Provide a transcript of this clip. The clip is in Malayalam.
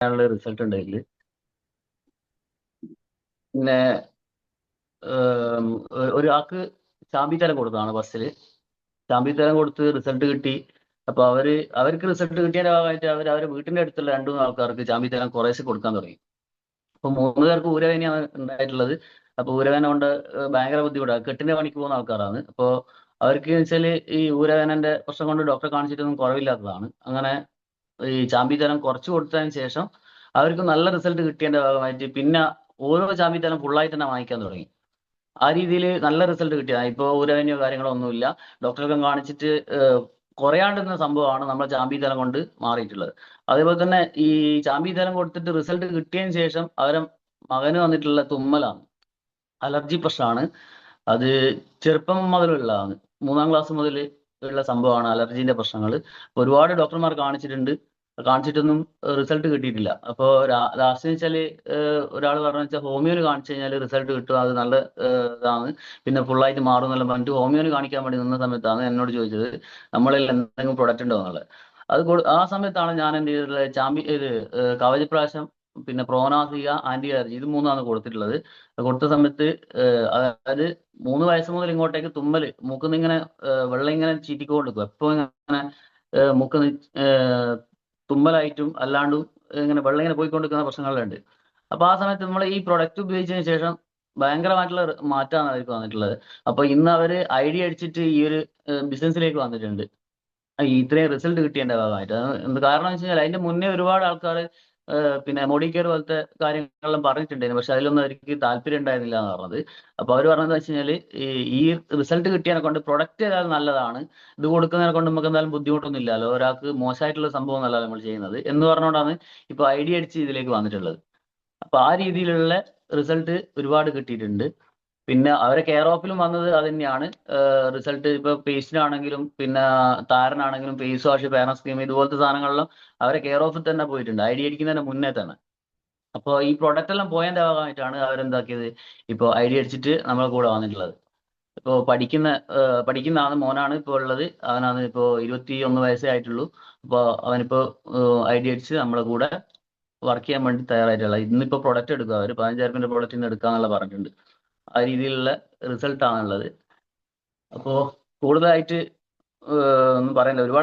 പറയാനുള്ള റിസൾട്ട് ഉണ്ട് ഇതിൽ പിന്നെ ഒരാൾക്ക് ചാമ്പിത്തരം കൊടുത്തതാണ് ചാമ്പി ചാമ്പിത്തരം കൊടുത്ത് റിസൾട്ട് കിട്ടി. അപ്പൊ അവർ അവർക്ക് റിസൾട്ട് കിട്ടിയതിന്റെ ഭാഗമായിട്ട് അവർ അവരെ വീട്ടിന്റെ അടുത്തുള്ള രണ്ടു മൂന്ന് ആൾക്കാർക്ക് ചാമ്പിത്തരം കുറേശ്ശെ കൊടുക്കാൻ തുടങ്ങി. അപ്പൊ മൂന്ന് പേർക്ക് ഊരവേനയാണ് ഉണ്ടായിട്ടുള്ളത്. അപ്പൊ ഊരവേന കൊണ്ട് ഭയങ്കര ബുദ്ധിമുട്ടാണ് കെട്ടിന്റെ പണിക്ക് പോകുന്ന ആൾക്കാരാണ്. അപ്പോ അവർക്ക് വെച്ചാൽ ഈ ഊരവേനന്റെ പ്രശ്നം കൊണ്ട് ഡോക്ടറെ കാണിച്ചിട്ടൊന്നും കുറവില്ലാത്തതാണ്. അങ്ങനെ ഈ ചാമ്പിത്തരം കുറച്ച് കൊടുത്തതിന് ശേഷം അവർക്ക് നല്ല റിസൾട്ട് കിട്ടിയതിന്റെ ഭാഗമായിട്ട് പിന്നെ ഓരോ ചാമ്പിത്തരം ഫുള്ളായിട്ട് തന്നെ വാങ്ങിക്കാൻ തുടങ്ങി. ആ രീതിയിൽ നല്ല റിസൾട്ട് കിട്ടിയതാണ് ഇപ്പോൾ ഊരവന്യോ കാര്യങ്ങളോ ഒന്നുമില്ല. ഒക്കെ കാണിച്ചിട്ട് കുറയാണ്ടിരുന്ന സംഭവമാണ് നമ്മുടെ ചാമ്പിത്തരം കൊണ്ട് മാറിയിട്ടുള്ളത്. അതേപോലെ തന്നെ ഈ ചാമ്പിത്തരം കൊടുത്തിട്ട് റിസൾട്ട് കിട്ടിയതിന് ശേഷം അവരെ മകന് വന്നിട്ടുള്ള തുമ്മലാണ്. അലർജി പ്രശ്നമാണ്. അത് ചെറുപ്പം മുതലുള്ളതാണ്. മൂന്നാം ക്ലാസ് മുതൽ ഉള്ള സംഭവമാണ് അലർജീന്റെ പ്രശ്നങ്ങൾ. ഒരുപാട് ഡോക്ടർമാർ കാണിച്ചിട്ടുണ്ട്. കാണിച്ചിട്ടൊന്നും റിസൾട്ട് കിട്ടിയിട്ടില്ല. അപ്പോൾ ലാസ്റ്റ് വെച്ചാൽ ഒരാൾ പറഞ്ഞു വെച്ചാൽ ഹോമിയോന് കാണിച്ചു കഴിഞ്ഞാൽ റിസൾട്ട് കിട്ടും. അത് നല്ല ഇതാണ്. പിന്നെ ഫുള്ളായിട്ട് മാറും എന്നുള്ള പറഞ്ഞിട്ട് ഹോമിയോന് കാണിക്കാൻ വേണ്ടി നിന്ന സമയത്താണ് എന്നോട് ചോദിച്ചത്. നമ്മളിൽ എന്തെങ്കിലും പ്രൊഡക്റ്റ് ഉണ്ടോ എന്നുള്ളത്. അത് ആ സമയത്താണ് ഞാൻ ചെയ്തിട്ടുള്ളത്? ചാമ്പി ഇത് കവചപ്രാശം പിന്നെ പ്രോനാസിക ആന്റി അലർജി ഇത് മൂന്നാണ് കൊടുത്തിട്ടുള്ളത്. കൊടുത്ത സമയത്ത് അതായത് മൂന്ന് വയസ്സ് മുതൽ ഇങ്ങോട്ടേക്ക് തുമ്മൽ മൂക്കുന്ന് ഇങ്ങനെ വെള്ളം ഇങ്ങനെ ചീറ്റിക്കൊണ്ടിരിക്കും എപ്പോ ഇങ്ങനെ മൂക്കുന്ന് തുമ്മലായിട്ടും അല്ലാണ്ടും ഇങ്ങനെ വെള്ളം ഇങ്ങനെ പോയിക്കൊണ്ടിരിക്കുന്ന പ്രശ്നങ്ങളുണ്ട്. അപ്പൊ ആ സമയത്ത് നമ്മൾ ഈ പ്രൊഡക്റ്റ് ഉപയോഗിച്ചതിന് ശേഷം ഭയങ്കരമായിട്ടുള്ള മാറ്റമാണ് അവർക്ക് വന്നിട്ടുള്ളത്. അപ്പൊ ഇന്ന് അവർ ഐഡിയ അടിച്ചിട്ട് ഈ ഒരു ബിസിനസ്സിലേക്ക് വന്നിട്ടുണ്ട്. ഇത്രയും റിസൾട്ട് കിട്ടിയതിന്റെ ഭാഗമായിട്ട്. അത് കാരണം വെച്ച് കഴിഞ്ഞാൽ അതിന്റെ മുന്നേ ഒരുപാട് ആൾക്കാർ പിന്നെ മോഡി കെയർ പോലത്തെ കാര്യങ്ങളെല്ലാം പറഞ്ഞിട്ടുണ്ടായിരുന്നു. പക്ഷെ അതിലൊന്നും അവർക്ക് താല്പര്യം ഉണ്ടായിരുന്നില്ല എന്ന് പറഞ്ഞത്. അപ്പൊ അവർ പറഞ്ഞത് വെച്ച് കഴിഞ്ഞാൽ ഈ റിസൾട്ട് കിട്ടിയതിനെ കൊണ്ട് പ്രൊഡക്റ്റ് ഏതായാലും നല്ലതാണ്. ഇത് കൊടുക്കുന്നതിനെ കൊണ്ട് നമുക്ക് എന്തായാലും ബുദ്ധിമുട്ടൊന്നും ഇല്ലല്ലോ ഒരാൾക്ക് മോശമായിട്ടുള്ള സംഭവം അല്ല നമ്മൾ ചെയ്യുന്നത്. എന്ന് പറഞ്ഞുകൊണ്ടാണ് ഇപ്പൊ ഐഡിയ അടിച്ച് ഇതിലേക്ക് വന്നിട്ടുള്ളത്. അപ്പൊ ആ രീതിയിലുള്ള റിസൾട്ട് ഒരുപാട് കിട്ടിയിട്ടുണ്ട്. പിന്നെ അവരെ കെയർ ഓഫിലും വന്നത് അത് തന്നെയാണ് റിസൾട്ട് ഇപ്പൊ പേസ്റ്റിനാണെങ്കിലും പിന്നെ താരനാണെങ്കിലും പേസ് വാഷ് പേരൻസ് സ്കീം ഇതുപോലത്തെ സാധനങ്ങളിലും അവരെ കെയർ ഓഫിൽ തന്നെ പോയിട്ടുണ്ട്. ഐ ഡി അടിക്കുന്നതിന് മുന്നേ തന്നെ. അപ്പോൾ ഈ പ്രൊഡക്റ്റ് എല്ലാം പോയതിന്റെ ഭാഗമായിട്ടാണ് അവരെന്താക്കിയത്? ഇപ്പോൾ ഐ ഡി അടിച്ചിട്ട് നമ്മളെ കൂടെ വന്നിട്ടുള്ളത്. ഇപ്പോൾ പഠിക്കുന്ന പഠിക്കുന്ന ആണ് മോനാണ് ഇപ്പോൾ ഉള്ളത്. അവനാണ് ഇപ്പോൾ ഇരുപത്തി ഒന്ന് വയസ്സേ ആയിട്ടുള്ളൂ. അപ്പോൾ അവനിപ്പോൾ ഐ ഡി അടിച്ച് നമ്മളെ കൂടെ വർക്ക് ചെയ്യാൻ വേണ്ടി തയ്യാറായിട്ടുള്ളത്. ഇന്നിപ്പോ പ്രൊഡക്റ്റ് എടുക്കുക അവർ പതിനഞ്ചായിരം രൂപ പ്രൊഡക്റ്റ് ഇന്ന് എടുക്കാന്നുള്ള പറഞ്ഞിട്ടുണ്ട്. ആ രീതിയിലുള്ള റിസൾട്ടാണുള്ളത് അപ്പോൾ കൂടുതലായിട്ട് ഒന്നും പറയണ്ട. ഒരുപാട്